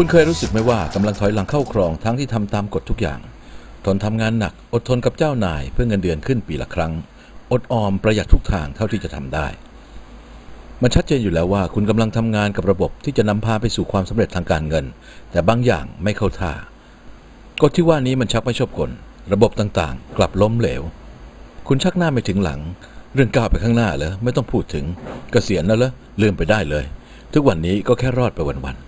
คุณเคยรู้สึกไหมว่ากำลังถอยหลังเข้าครองทั้งที่ทำตามกฎทุกอย่าง ทนทำงานหนัก อดทนกับเจ้านายเพื่อเงินเดือนขึ้นปีละครั้ง อดออมประหยัดทุกทางเท่าที่จะทำได้ มันชัดเจนอยู่แล้วว่าคุณกำลังทำงานกับระบบที่จะนำพาไปสู่ความสำเร็จทางการเงิน แต่บางอย่างไม่เข้าท่ากฎที่ว่านี้มันชักไม่ชอบกลระบบต่างๆ กลับล้มเหลว คุณชักหน้าไม่ถึงหลัง เรื่องก้าวไปข้างหน้าเหรอไม่ต้องพูดถึงเกษียณแล้วเหรอลืมไปได้เลย ทุกวันนี้ก็แค่รอดไปวันๆ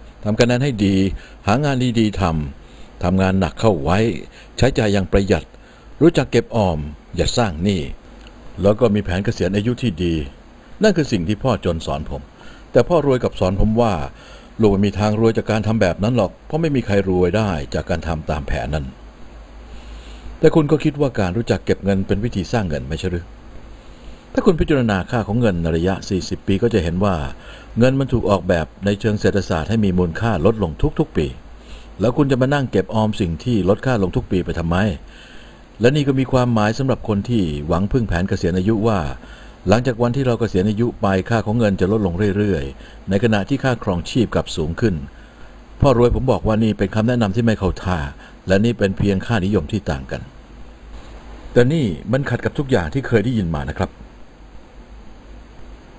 ทำคะแนนให้ดี หางานดีๆทำทำงานหนักเข้าไว้ ใช้จ่ายอย่างประหยัด รู้จักเก็บออม อย่าสร้างหนี้แล้วก็มีแผนเกษียณอายุที่ดี นั่นคือสิ่งที่พ่อจนสอนผม แต่พ่อรวยกับสอนผมว่าลูกไม่มีทางรวยจากการทำแบบนั้นหรอก เพราะไม่มีใครรวยได้จากการทำตามแผนนั้น แต่คุณก็คิดว่าการรู้จักเก็บเงินเป็นวิธีสร้างเงินไม่ใช่หรือ ถ้าคุณพิจารณาค่าของเงินในระยะ 40 ปีก็จะเห็นว่า เงินมันถูกออกแบบในเชิงเศรษฐศาสตร์ให้มีมูลค่าลดลงทุกๆปี แล้วคุณจะมานั่งเก็บออมสิ่งที่ลดค่าลงทุกปีไปทำไม และนี่ก็มีความหมายสำหรับคนที่หวังพึ่งแผนเกษียณอายุว่า หลังจากวันที่เราเกษียณอายุไปค่าของเงินจะลดลงเรื่อยๆ ในขณะที่ค่าครองชีพกลับสูงขึ้นพ่อรวยผมบอกว่านี่เป็นคำแนะนำที่ไม่เข้าท่า และนี่เป็นเพียงค่านิยมที่ต่างกัน แต่นี่มันขัดกับทุกอย่างที่เคยได้ยินมานะครับ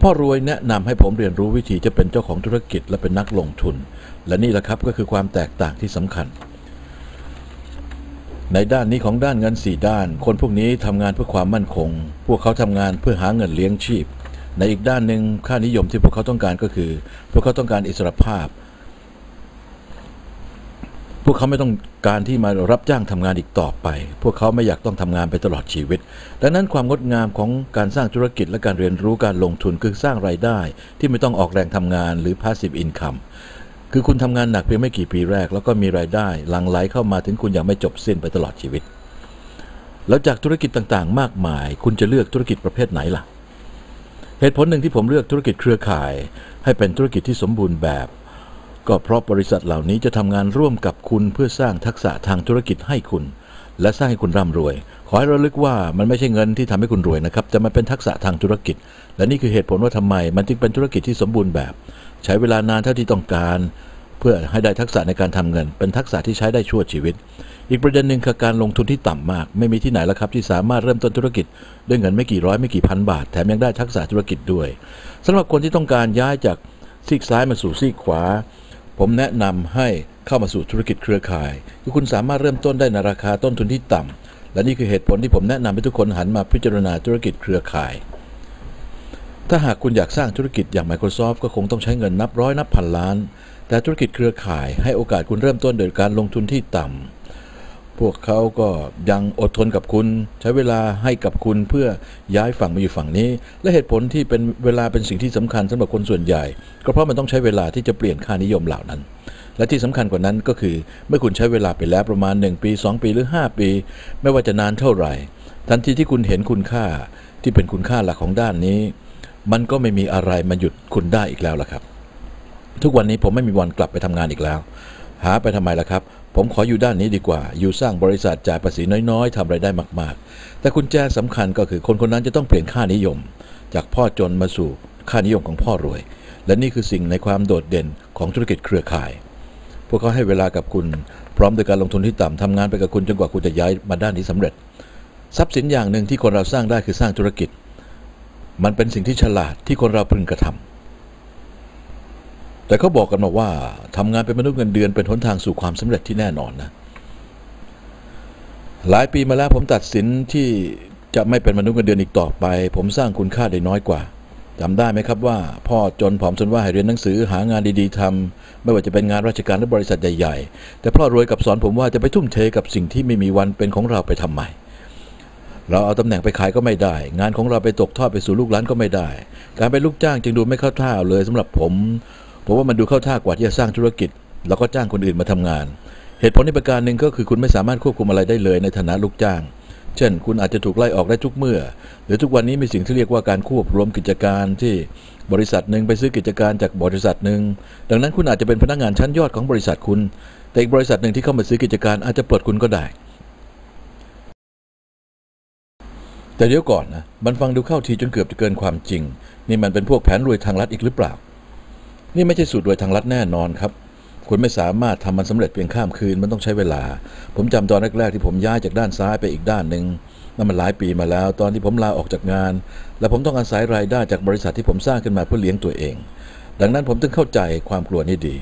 พ่อรวยแนะนำให้ผมเรียนรู้วิธีจะเป็นเจ้าของธุรกิจและเป็นนักลงทุน และนี่แหละครับก็คือความแตกต่างที่สำคัญ ในด้านนี้ของด้านเงินสี่ด้าน คนพวกนี้ทำงานเพื่อความมั่นคง พวกเขาทำงานเพื่อหาเงินเลี้ยงชีพ ในอีกด้านหนึ่งค่านิยมที่พวกเขาต้องการก็คือ พวกเขาต้องการอิสรภาพ พวกเขาไม่ต้องการที่มารับจ้างทำงานอีกต่อไป พวกเขาไม่อยากต้องทำงานไปตลอดชีวิต ดังนั้นความงดงามของการสร้างธุรกิจและการเรียนรู้การลงทุนคือสร้างรายได้ ที่ไม่ต้องออกแรงทำงานหรือ passive income คือคุณทำงานหนักเพียงไม่กี่ปีแรก แล้วก็มีรายได้หลั่งไหลเข้ามาถึงคุณอย่างไม่จบสิ้นไปตลอดชีวิต แล้วจากธุรกิจต่างๆ มากมาย คุณจะเลือกธุรกิจประเภทไหนล่ะ เหตุผลหนึ่งที่ผมเลือกธุรกิจเครือข่าย ให้เป็นธุรกิจที่สมบูรณ์แบบ ก็เพราะบริษัทเหล่านี้จะทำงานร่วมกับคุณเพื่อสร้างทักษะทางธุรกิจให้คุณ และสร้างให้คุณร่ำรวย ขอให้ระลึกว่ามันไม่ใช่เงินที่ทำให้คุณรวยนะครับแต่มันเป็นทักษะทางธุรกิจ และนี่คือเหตุผลว่าทำไม มันจึงเป็นธุรกิจที่สมบูรณ์แบบ ใช้เวลานานเท่าที่ต้องการ เพื่อให้ได้ทักษะในการทำเงิน เป็นทักษะที่ใช้ได้ชั่วชีวิต อีกประเด็นหนึ่งคือการลงทุนที่ต่ำมาก ไม่มีที่ไหนแล้วครับที่สามารถเริ่มต้นธุรกิจ ด้วยเงินไม่กี่ร้อยไม่กี่พันบาทแถมยังได้ทักษะธุรกิจด้วยสำหรับคนที่ต้องการย้ายจากซีกซ้ายมาสู่ซีกขวา ผมแนะนำให้เข้ามาสู่ธุรกิจเครือข่ายคือคุณสามารถเริ่มต้นได้ในราคาต้นทุนที่ต่ำและนี่คือเหตุผลที่ผมแนะนำให้ทุกคนหันมาพิจารณาธุรกิจเครือข่าย ถ้าหากคุณอยากสร้างธุรกิจอย่าง Microsoft ก็คงต้องใช้เงินนับร้อยนับพันล้าน แต่ธุรกิจเครือข่ายให้โอกาสคุณเริ่มต้นโดยการลงทุนที่ต่ำ พวกเขาก็ยังอดทนกับคุณ ใช้เวลาให้กับคุณเพื่อย้ายฝั่งมาอยู่ฝั่งนี้ และเหตุผลที่เป็นเวลาเป็นสิ่งที่สำคัญสำหรับคนส่วนใหญ่ ก็เพราะมันต้องใช้เวลาที่จะเปลี่ยนค่านิยมเหล่านั้น และที่สำคัญกว่านั้นก็คือเมื่อคุณใช้เวลาไปแล้วประมาณ 1 ปี 2 ปีหรือ 5 ปี ไม่ว่าจะนานเท่าไหร่ ทันทีที่คุณเห็นคุณค่าที่เป็นคุณค่าหลักของด้านนี้ มันก็ไม่มีอะไรมาหยุดคุณได้อีกแล้วล่ะครับ ทุกวันนี้ผมไม่มีวันกลับไปทำงานอีกแล้ว หาไปทำไมล่ะครับ ผมขออยู่ด้านนี้ดีกว่า อยู่สร้างบริษัทจ่ายภาษีน้อยๆทำไรายได้มากๆ แต่คุณแจสำคัญก็คือคนคนนั้นจะต้องเปลี่ยนค่านิยม จากพ่อจนมาสู่ค่านิยมของพ่อรวย และนี่คือสิ่งในความโดดเด่นของธุรกิจเครือข่าย พวกเขาให้เวลากับคุณ พร้อมโดยการลงทุนที่ต่ำทำงานไปกับคุณจนกว่าคุณจะย้ายมาด้านนี้สำเร็จ ทรัพย์สินอย่างหนึ่งที่คนเราสร้างได้คือสร้างธุรกิจ มันเป็นสิ่งที่ฉลาดที่คนเราพึงกระทำ แต่เขาบอกกันมาว่าทำงานเป็นมนุษย์เงินเดือนเป็นหนทางสู่ความสำเร็จที่แน่นอนนะ หลายปีมาแล้วผมตัดสินที่จะไม่เป็นมนุษย์เงินเดือนอีกต่อไป ผมสร้างคุณค่าได้น้อยกว่าจำได้ไหมครับว่า พ่อจนผอมจนว่าให้เรียนหนังสือหางานดีๆทำไม่ว่าจะเป็นงานราชการหรือบริษัทใหญ่ๆ แต่พ่อรวยกับสอนผมว่าจะไปทุ่มเทกับสิ่งที่ไม่มีวันเป็นของเราไปทำไมเราเอาตำแหน่งไปขายก็ไม่ได้ งานของเราไปตกทอดไปสู่ลูกหลานก็ไม่ได้ การเป็นลูกจ้างจึงดูไม่เข้าท่าเลยสำหรับผม ผมว่ามันดูเข้าท่ากว่าที่จะสร้างธุรกิจ แล้วก็จ้างคนอื่นมาทำงาน เหตุผลในประการหนึ่งก็คือคุณไม่สามารถควบคุมอะไรได้เลยในฐานะลูกจ้าง เช่น คุณอาจจะถูกไล่ออกได้ทุกเมื่อ หรือทุกวันนี้มีสิ่งที่เรียกว่าการควบรวมกิจการที่บริษัทหนึ่งไปซื้อกิจการจากบริษัทหนึ่งดังนั้นคุณอาจจะเป็นพนักงานชั้นยอดของบริษัทคุณ แต่อีกบริษัทหนึ่งที่เข้ามาซื้อกิจการอาจจะปลดคุณก็ได้แต่เดี๋ยวก่อนนะ มันฟังดูเข้าทีจนเกือบจะเกินความจริง นี่มันเป็นพวกแผนรวยทางลัดอีกหรือเปล่า นี่ไม่ใช่สูตรรวยทางลัดแน่นอนครับ คุณไม่สามารถทำมันสำเร็จเพียงข้ามคืนมันต้องใช้เวลา ผมจำตอนแรกๆที่ผมย้ายจากด้านซ้ายไปอีกด้านหนึ่งนั่นมันหลายปีมาแล้ว ตอนที่ผมลาออกจากงาน และผมต้องอาศัยรายได้จากบริษัทที่ผมสร้างขึ้นมาเพื่อเลี้ยงตัวเอง ดังนั้นผมถึงเข้าใจความกลัวนี้ดี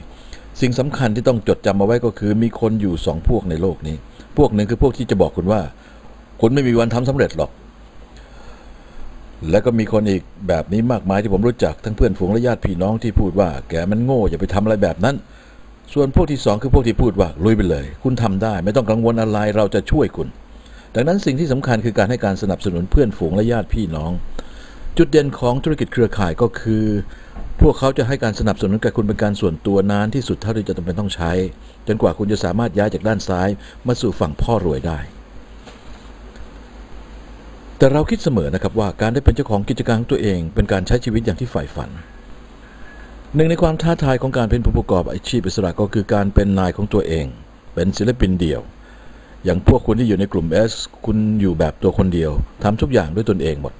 สิ่งสำคัญที่ต้องจดจำเอาไว้ก็คือมีคนอยู่สองพวกในโลกนี้ พวกหนึ่งคือพวกที่จะบอกคุณว่า คุณไม่มีวันทำสำเร็จหรอก และก็มีคนอีกแบบนี้มากมายที่ผมรู้จักทั้งเพื่อนฝูงและญาติพี่น้องที่พูดว่า แกมันโง่อย่าไปทำอะไรแบบนั้น ส่วนพวกที่สองคือพวกที่พูดว่าลุยไปเลย คุณทำได้ ไม่ต้องกังวลอะไรเราจะช่วยคุณ ดังนั้นสิ่งที่สำคัญคือการให้การสนับสนุนเพื่อนฝูงและญาติพี่น้อง จุดเด่นของธุรกิจเครือข่ายก็คือ พวกเขาจะให้การสนับสนุนแก่คุณเป็นการส่วนตัวนานที่สุดเท่าที่จะจำเป็นต้องใช้ จนกว่าคุณจะสามารถย้ายจากด้านซ้ายมาสู่ฝั่งพ่อรวยได้ แต่เราคิดเสมอนะครับว่าการได้เป็นเจ้าของกิจการของตัวเอง เป็นการใช้ชีวิตอย่างที่ใฝ่ฝัน หนึ่งในความท้าทายของการเป็นผู้ประกอบอาชีพอิสระก็คือการเป็นนายของตัวเอง เป็นศิลปินเดี่ยว อย่างพวกคุณที่อยู่ในกลุ่ม S คุณอยู่แบบตัวคนเดียวทำทุกอย่างด้วยตนเองหมด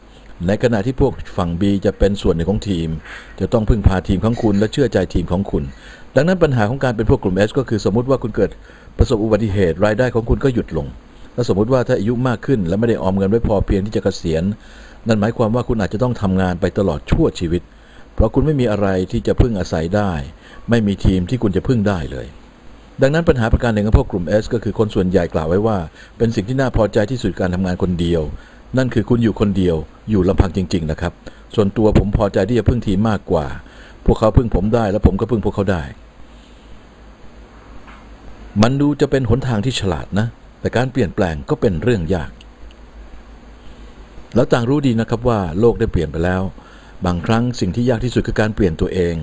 ในขณะที่พวกฝั่ง B จะเป็นส่วนหนึ่งของทีม จะต้องพึ่งพาทีมของคุณและเชื่อใจทีมของคุณ ดังนั้นปัญหาของการเป็นพวกกลุ่ม S ก็คือสมมติว่าคุณเกิดประสบอุบัติเหตุรายได้ของคุณก็หยุดลง และสมมติว่าถ้าอายุมากขึ้น และไม่ได้ออมเงินไว้พอเพียงที่จะเกษียณ นั่นหมายความว่าคุณอาจจะต้องทำงานไปตลอดชั่วชีวิต เพราะคุณไม่มีอะไรที่จะพึ่งอาศัยได้ ไม่มีทีมที่คุณจะพึ่งได้เลย ดังนั้นปัญหาประการหนึ่งของพวกกลุ่ม S ก็คือคนส่วนใหญ่กล่าวไว้ว่า เป็นสิ่งที่น่าพอใจที่สุดการทำงานคนเดียว นั่นคือคุณอยู่คนเดียว อยู่ลำพังจริง ๆ นะครับ ส่วนตัวผมพอใจที่จะพึ่งทีมมากกว่า พวกเขาพึ่งผมได้ และผมก็พึ่งพวกเขาได้ มันดูจะเป็นหนทางที่ฉลาดนะ แต่การเปลี่ยนแปลงก็เป็นเรื่องยาก แล้วต่างรู้ดีนะครับว่าโลกได้เปลี่ยนไปแล้ว บางครั้งสิ่งที่ยากที่สุดคือการเปลี่ยนตัวเอง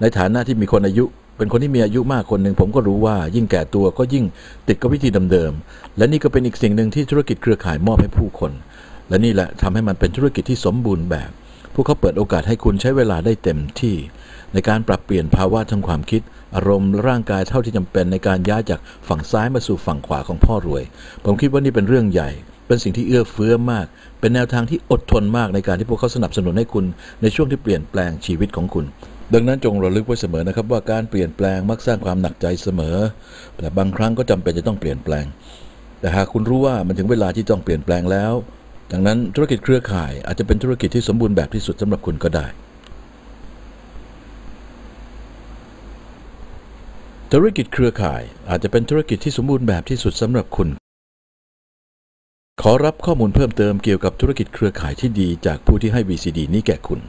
ในฐานะที่มีคนอายุ เป็นคนที่มีอายุมากคนหนึ่งผมก็รู้ว่ายิ่งแก่ตัวก็ยิ่งติดกับวิธีเดิมๆ และนี่ก็เป็นอีกสิ่งหนึ่งที่ธุรกิจเครือข่ายมอบให้ผู้คน และนี่แหละทำให้มันเป็นธุรกิจที่สมบูรณ์แบบ พวกเขาเปิดโอกาสให้คุณใช้เวลาได้เต็มที่ ในการปรับเปลี่ยนภาวะทางความคิด อารมณ์ร่างกายเท่าที่จำเป็นในการย้ายจากฝั่งซ้ายมาสู่ฝั่งขวาของพ่อรวย ผมคิดว่านี่เป็นเรื่องใหญ่ เป็นสิ่งที่เอื้อเฟื้อมาก เป็นแนวทางที่อดทนมากในการที่พวกเขาสนับสนุนให้คุณ ในช่วงที่เปลี่ยนแปลงชีวิตของคุณดังนั้นจงระลึกไว้เสมอนะครับว่าการเปลี่ยนแปลงมักสร้างความหนักใจเสมอ แต่บางครั้งก็จำเป็นจะต้องเปลี่ยนแปลง แต่หากคุณรู้ว่ามันถึงเวลาที่ต้องเปลี่ยนแปลงแล้ว ดังนั้นธุรกิจเครือข่ายอาจจะเป็นธุรกิจที่สมบูรณ์แบบที่สุดสำหรับคุณก็ได้ ธุรกิจเครือข่ายอาจจะเป็นธุรกิจที่สมบูรณ์แบบที่สุดสำหรับคุณ ขอรับข้อมูลเพิ่มเติมเกี่ยวกับธุรกิจเครือข่ายที่ดีจากผู้ที่ให้ VCD นี้แก่คุณ